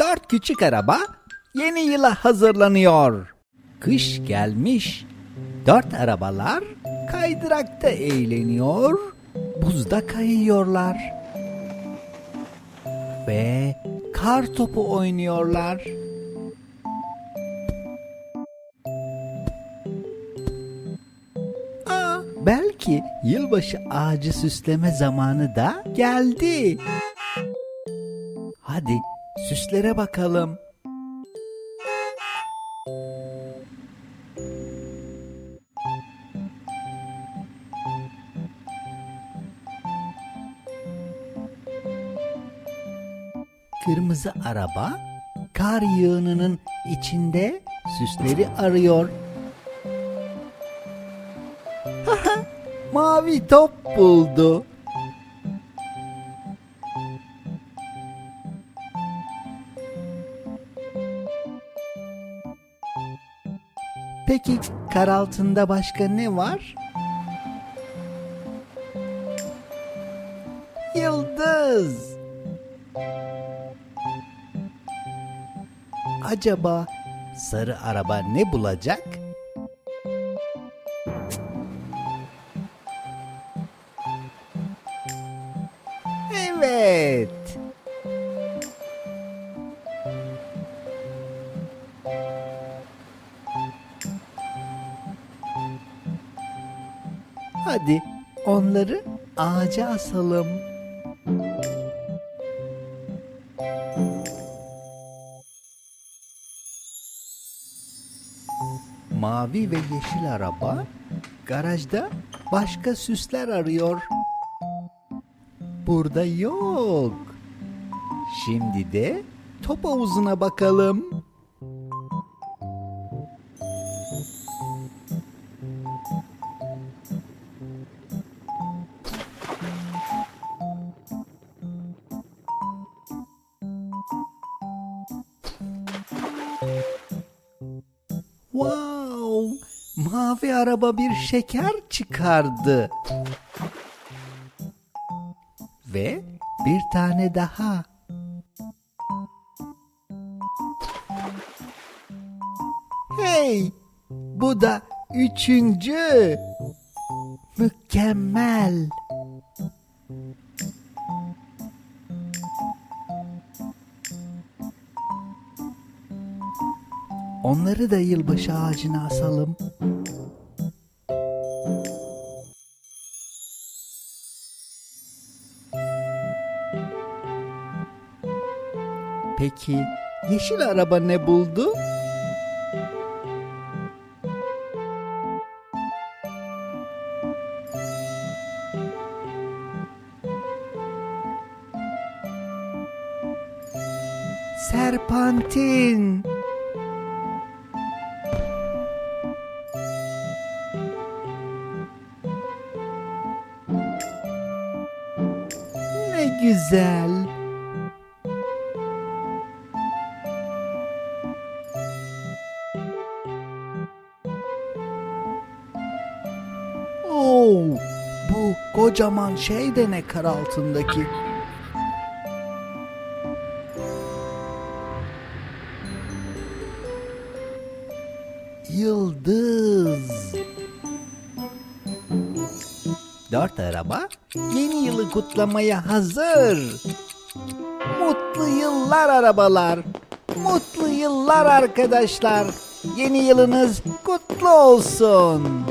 Dört küçük araba yeni yıla hazırlanıyor. Kış gelmiş. Dört arabalar kaydırakta eğleniyor, buzda kayıyorlar. Ve kar topu oynuyorlar. Aa, belki yılbaşı ağacı süsleme zamanı da geldi. Hadi süslere bakalım. Kırmızı araba kar yığınının içinde süsleri arıyor. Mavi top buldu. Peki kar altında başka ne var? Yıldız. Acaba sarı araba ne bulacak? Evet. Hadi onları ağaca asalım. Mavi ve yeşil araba garajda başka süsler arıyor. Burada yok. Şimdi de top havuzuna bakalım. Wow! Mavi araba bir şeker çıkardı. Ve bir tane daha. Hey! Bu da üçüncü. Mükemmel. Onları da yılbaşı ağacına asalım. Peki yeşil araba ne buldu? Serpantin. Güzel. Oo, bu kocaman şey de ne kar altındaki? Yıldız. Dört araba yeni yılı kutlamaya hazır. Mutlu yıllar arabalar. Mutlu yıllar arkadaşlar. Yeni yılınız kutlu olsun.